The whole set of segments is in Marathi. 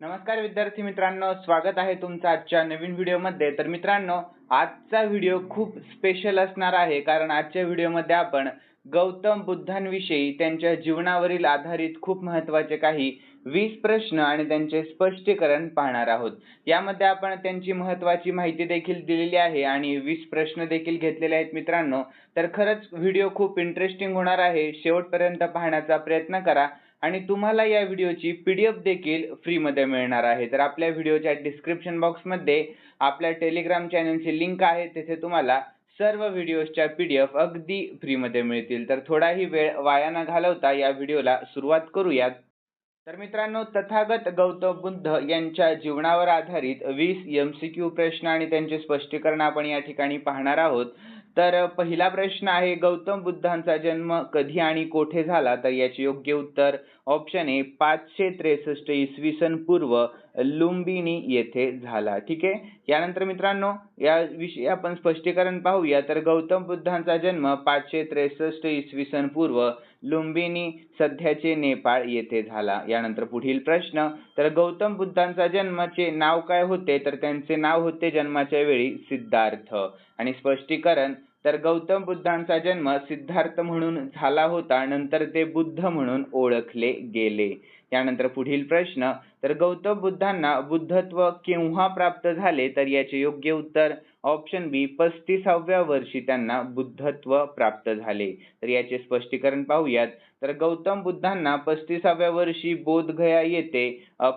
नमस्कार विद्यार्थी मित्रांनो स्वागत आहे तुमचं आजच्या नवीन व्हिडिओमध्ये. तर मित्रांनो आजचा व्हिडिओ खूप स्पेशल असणार आहे कारण आजच्या व्हिडिओमध्ये आपण गौतम बुद्धांविषयी त्यांच्या जीवनावरील आधारित खूप महत्त्वाचे काही वीस प्रश्न आणि त्यांचे स्पष्टीकरण पाहणार आहोत. यामध्ये आपण त्यांची महत्त्वाची माहिती देखील दिलेली आहे आणि वीस प्रश्न देखील घेतलेले आहेत मित्रांनो. तर खरंच व्हिडिओ खूप इंटरेस्टिंग होणार आहे. शेवटपर्यंत पाहण्याचा प्रयत्न करा. आणि तुम्हाला या व्हिडिओची पीडीएफ देखील फ्रीमध्ये मिळणार आहे. तर आपल्या व्हिडिओच्या डिस्क्रिप्शन बॉक्समध्ये आपल्या टेलिग्राम चॅनलची लिंक आहे. तिथे तुम्हाला सर्व व्हिडिओजच्या पीडीएफ अगदी फ्रीमध्ये मिळतील. तर थोडाही वेळ वाया न घालवता या व्हिडिओला सुरुवात करूयात. तर मित्रांनो तथागत गौतम बुद्ध यांच्या जीवनावर आधारित वीस एम सी क्यू प्रश्न आणि त्यांचे स्पष्टीकरण आपण या ठिकाणी पाहणार आहोत. तर पहिला प्रश्न आहे गौतम बुद्धांचा जन्म कधी आणि कोठे झाला? तर याचे योग्य उत्तर ऑप्शन ए पाचशे त्रेसष्ट इसवी सन पूर्व लुंबिनी येथे झाला. ठीक आहे? यानंतर मित्रांनो या विषयी आपण स्पष्टीकरण पाहूया. तर गौतम बुद्धांचा जन्म पाचशे त्रेसष्ट इसवी सन पूर्व लुंबिनी सध्याचे नेपाळ येथे झाला. यानंतर पुढील प्रश्न तर गौतम बुद्धांचा जन्माचे नाव काय होते? तर त्यांचे नाव होते जन्माच्या वेळी सिद्धार्थ. आणि स्पष्टीकरण तर गौतम बुद्धांचा जन्म सिद्धार्थ म्हणून झाला होता नंतर ते बुद्ध म्हणून ओळखले गेले. त्यानंतर पुढील प्रश्न तर गौतम बुद्धांना बुद्धत्व केव्हा प्राप्त झाले? तर याचे योग्य उत्तर ऑप्शन बी पस्तीसाव्या वर्षी त्यांना बुद्धत्व प्राप्त झाले. तर याचे स्पष्टीकरण पाहूयात. तर गौतम बुद्धांना पस्तीसाव्या वर्षी बोधगया येथे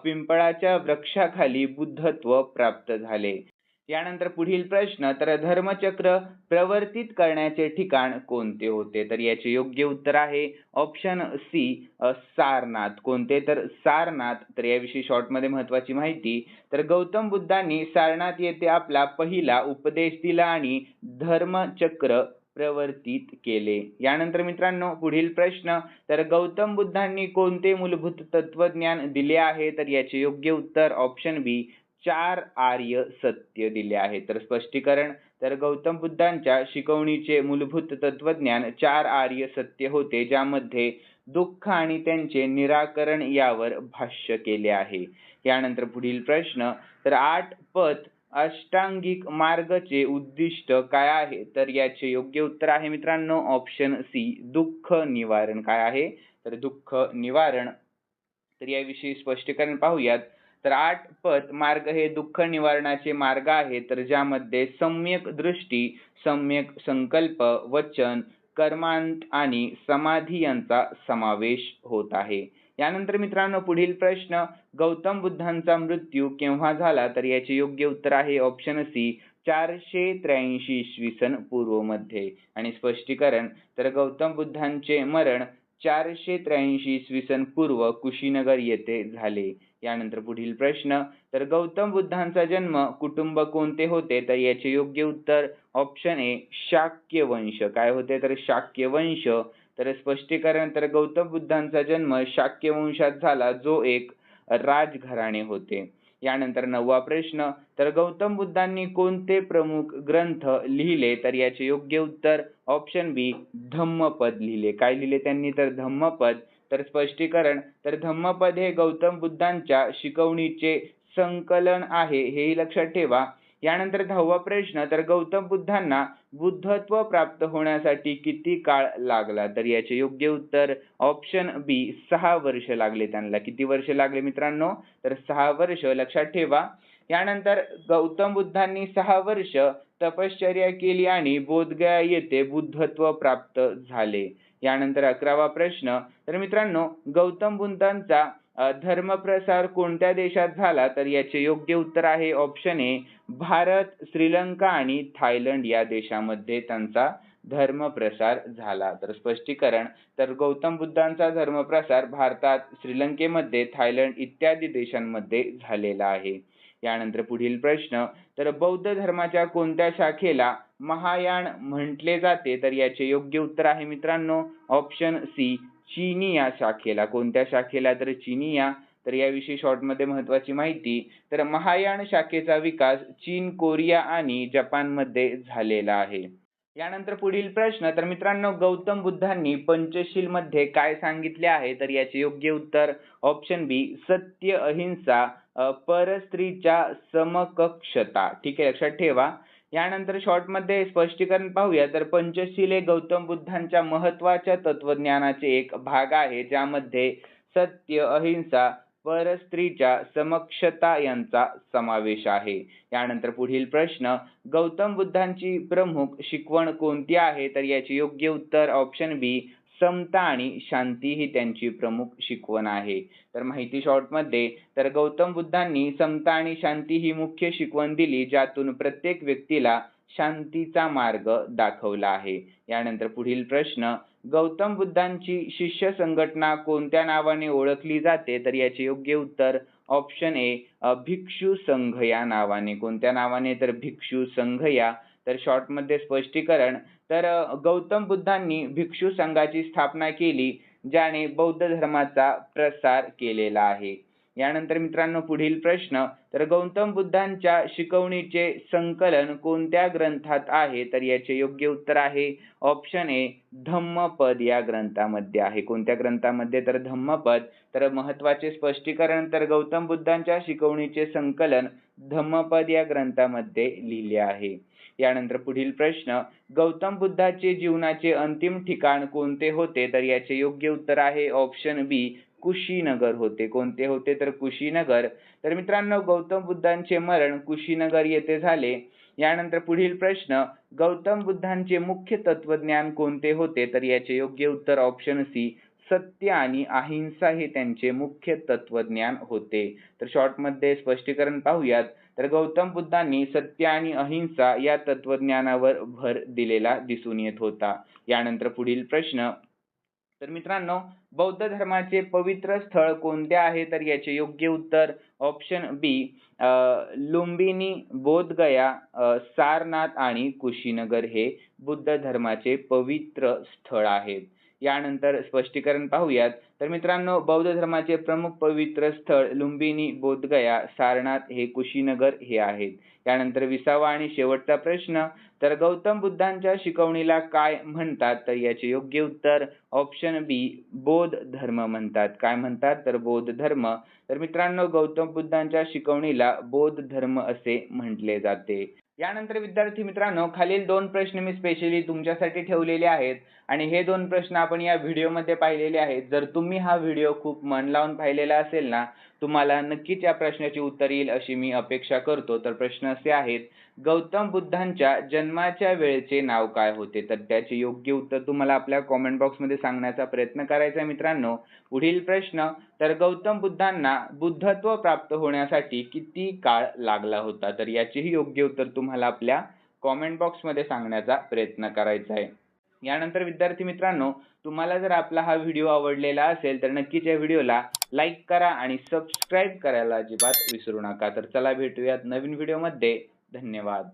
पिंपळाच्या वृक्षाखाली बुद्धत्व प्राप्त झाले. यानंतर पुढील प्रश्न तर धर्मचक्र प्रवर्तित करण्याचे ठिकाण कोणते होते? तर याचे योग्य उत्तर आहे ऑप्शन सी सारनाथ. कोणते? तर सारनाथ. तर याविषयी शॉर्टमध्ये महत्वाची माहिती तर गौतम बुद्धांनी सारनाथ येथे आपला पहिला उपदेश दिला आणि धर्मचक्र प्रवर्तित केले. यानंतर मित्रांनो पुढील प्रश्न तर गौतम बुद्धांनी कोणते मूलभूत तत्वज्ञान दिले आहे? तर याचे योग्य उत्तर ऑप्शन बी चार आर्य सत्य दिले आहे तर स्पष्टीकरण तर गौतम बुद्धांच्या शिकवणीचे मूलभूत तत्वज्ञान चार आर्य सत्य होते ज्यामध्ये दुःख आणि त्यांचे निराकरण यावर भाष्य केले आहे. यानंतर पुढील प्रश्न तर आठ पथ अष्टांगिक मार्गचे उद्दिष्ट काय आहे? तर याचे योग्य उत्तर आहे मित्रांनो ऑप्शन सी दुःख निवारण. काय आहे? तर दुःख निवारण. तर याविषयी स्पष्टीकरण पाहूयात. तर आठ पथ मार्ग हे दुःख निवारणाचे मार्ग आहेत. तर ज्यामध्ये सम्यक दृष्टी सम्यक संकल्प वचन कर्मांत आणि समाधी यांचा समावेश होत आहे. यानंतर मित्रांनो पुढील प्रश्न गौतम बुद्धांचा मृत्यू केव्हा झाला? तर याचे योग्य उत्तर आहे ऑप्शन सी चारशे त्र्याऐंशी इसवी सन पूर्वमध्ये आणि स्पष्टीकरण तर गौतम बुद्धांचे मरण चारशे त्र्याऐंशी इसवी सन पूर्व कुशीनगर येथे झाले. यानंतर पुढील प्रश्न तर गौतम बुद्धांचा जन्म कुटुंब कोणते होते? तर याचे योग्य उत्तर ऑप्शन ए शाक्य वंश काय होते? तर शाक्य वंश तर स्पष्टीकरण तर गौतम बुद्धांचा जन्म शाक्य वंशात झाला जो एक राजघराणे होते. यानंतर नववा प्रश्न तर गौतम बुद्धांनी कोणते प्रमुख ग्रंथ लिहिले? तर याचे योग्य उत्तर ऑप्शन बी धम्मपद लिहिले. काय लिहिले त्यांनी? तर धम्मपद. तर स्पष्टीकरण तर धम्मपद हे गौतम बुद्धांच्या शिकवणीचे संकलन आहे. हेही लक्षात ठेवा. यानंतर दहावा प्रश्न तर गौतम बुद्धांना बुद्धत्व प्राप्त होण्यासाठी किती काळ लागला? तर याचे योग्य उत्तर ऑप्शन बी सहा वर्ष लागले त्यांना. किती वर्ष लागले मित्रांनो? तर सहा वर्ष लक्षात ठेवा. यानंतर गौतम बुद्धांनी सहा वर्ष तपश्चर्या केली आणि बोधगया येथे बुद्धत्व प्राप्त झाले. यानंतर अकरावा प्रश्न तर मित्रांनो गौतम बुद्धांचा धर्मप्रसार कोणत्या देशात झाला तर याचे योग्य उत्तर आहे ऑप्शन ए भारत श्रीलंका आणि थायलंड या देशामध्ये त्यांचा धर्मप्रसार झाला. तर स्पष्टीकरण तर गौतम बुद्धांचा धर्मप्रसार भारतात श्रीलंकेमध्ये थायलंड इत्यादी देशांमध्ये झालेला आहे. यानंतर पुढील प्रश्न तर बौद्ध धर्माच्या कोणत्या शाखेला महायान म्हटले जाते? तर याचे योग्य उत्तर आहे मित्रांनो ऑप्शन सी चिनी या शाखेला. कोणत्या शाखेला? तर चिनी या. तर याविषयी शॉर्टमध्ये महत्वाची माहिती. तर महायान शाखेचा विकास चीन कोरिया आणि जपानमध्ये झालेला आहे. यानंतर पुढील प्रश्न. तर मित्रांनो गौतम बुद्धांनी पंचशील मध्ये काय सांगितले आहे? तर याचे योग्य उत्तर ऑप्शन बी सत्य अहिंसा परस्त्रीच्या समकक्षता. ठीक आहे लक्षात ठेवा. यानंतर शॉर्टमध्ये स्पष्टीकरण पाहूया. तर पंचशील हे गौतम बुद्धांच्या महत्त्वाच्या तत्वज्ञानाचे एक भाग आहे ज्यामध्ये सत्य अहिंसा परस्त्रीच्या समक्षता यांचा समावेश आहे. यानंतर पुढील प्रश्न गौतम बुद्धांची प्रमुख शिकवण कोणती आहे? तर याचे योग्य उत्तर ऑप्शन बी समता आणि शांती ही त्यांची प्रमुख शिकवण आहे. तर माहिती शॉर्टमध्ये तर गौतम बुद्धांनी समता आणि शांती ही मुख्य शिकवण दिली ज्यातून प्रत्येक व्यक्तीला शांतीचा मार्ग दाखवला आहे. यानंतर पुढील प्रश्न गौतम बुद्धांची शिष्य संघटना कोणत्या नावाने ओळखली जाते? तर याचे योग्य उत्तर ऑप्शन ए भिक्षू संघ या नावाने. कोणत्या नावाने? तर भिक्षू संघ या तर शॉर्टमध्ये स्पष्टीकरण. तर गौतम बुद्धांनी भिक्षू संघाची स्थापना केली ज्याने बौद्ध धर्माचा प्रसार केलेला आहे. यानंतर मित्रांनो पुढील प्रश्न. तर गौतम बुद्धांच्या शिकवणीचे संकलन कोणत्या ग्रंथात आहे? तर याचे योग्य उत्तर आहे ऑप्शन ए धम्मपद या ग्रंथामध्ये आहे. कोणत्या ग्रंथामध्ये? तर धम्मपद. तर महत्त्वाचे स्पष्टीकरण. तर गौतम बुद्धांच्या शिकवणीचे संकलन धम्मपद या ग्रंथामध्ये लिहिले आहे. यानंतर पुढील प्रश्न गौतम बुद्धाचे जीवनाचे अंतिम ठिकाण कोणते होते? तर याचे योग्य उत्तर आहे ऑप्शन बी कुशीनगर होते. कोणते होते? तर कुशीनगर. तर मित्रांनो गौतम बुद्धांचे मरण कुशीनगर येथे झाले. यानंतर पुढील प्रश्न गौतम बुद्धांचे मुख्य तत्वज्ञान कोणते होते? तर याचे योग्य उत्तर ऑप्शन सी सत्य आणि अहिंसा हे त्यांचे मुख्य तत्वज्ञान होते. तर शॉर्टमध्ये स्पष्टीकरण पाहूयात. तर गौतम बुद्धांनी सत्य आणि अहिंसा या तत्वज्ञानावर भर दिलेला दिसून येत होता. यानंतर पुढील प्रश्न. तर मित्रांनो बौद्ध धर्माचे पवित्र स्थळ कोणते आहे? तर याचे योग्य उत्तर ऑप्शन बी लुंबिनी बोधगया सारनाथ आणि कुशीनगर हे बुद्ध धर्माचे पवित्र स्थळ आहेत. यानंतर स्पष्टीकरण पाहूयात. तर मित्रांनो बौद्ध धर्माचे प्रमुख पवित्र स्थळ लुंबिनी बोधगया सारनाथ हे कुशीनगर हे आहेत. यानंतर विसावा आणि शेवटचा प्रश्न तर गौतम बुद्धांच्या शिकवणीला काय म्हणतात? तर याचे योग्य उत्तर ऑप्शन बी बौद्ध धर्म म्हणतात. काय म्हणतात? तर बौद्ध धर्म. तर मित्रांनो गौतम बुद्धांच्या शिकवणीला बौद्ध धर्म असे म्हटले जाते. यानंतर विद्यार्थी मित्रांनो खालील दोन प्रश्न मी स्पेशली तुमच्यासाठी ठेवलेले आहेत. आणि हे दोन प्रश्न आपण या व्हिडिओमध्ये पाहिलेले आहेत. जर तुम्ही हा व्हिडिओ खूप मन लावून पाहिलेला असेल ना तुम्हाला नक्कीच या प्रश्नाची उत्तर येईल अशी मी अपेक्षा करतो. तर प्रश्न असे आहेत गौतम बुद्धांच्या जन्माच्या वेळेचे नाव काय होते? तर त्याचे योग्य उत्तर तुम्हाला आपल्या कॉमेंट बॉक्समध्ये सांगण्याचा प्रयत्न करायचा मित्रांनो. पुढील प्रश्न तर गौतम बुद्धांना बुद्धत्व प्राप्त होण्यासाठी किती काळ लागला होता? तर याचेही योग्य उत्तर तुम्हाला आपल्या कॉमेंट बॉक्समध्ये सांगण्याचा प्रयत्न करायचा आहे. यानंतर विद्यार्थी मित्रांनो तुम्हाला जर आपला हा व्हिडिओ आवडलेला असेल तर नक्कीच या व्हिडिओला लाईक करा आणि सबस्क्राईब करायला अजिबात विसरू नका. तर चला भेटूयात नवीन व्हिडिओमध्ये धन्यवाद.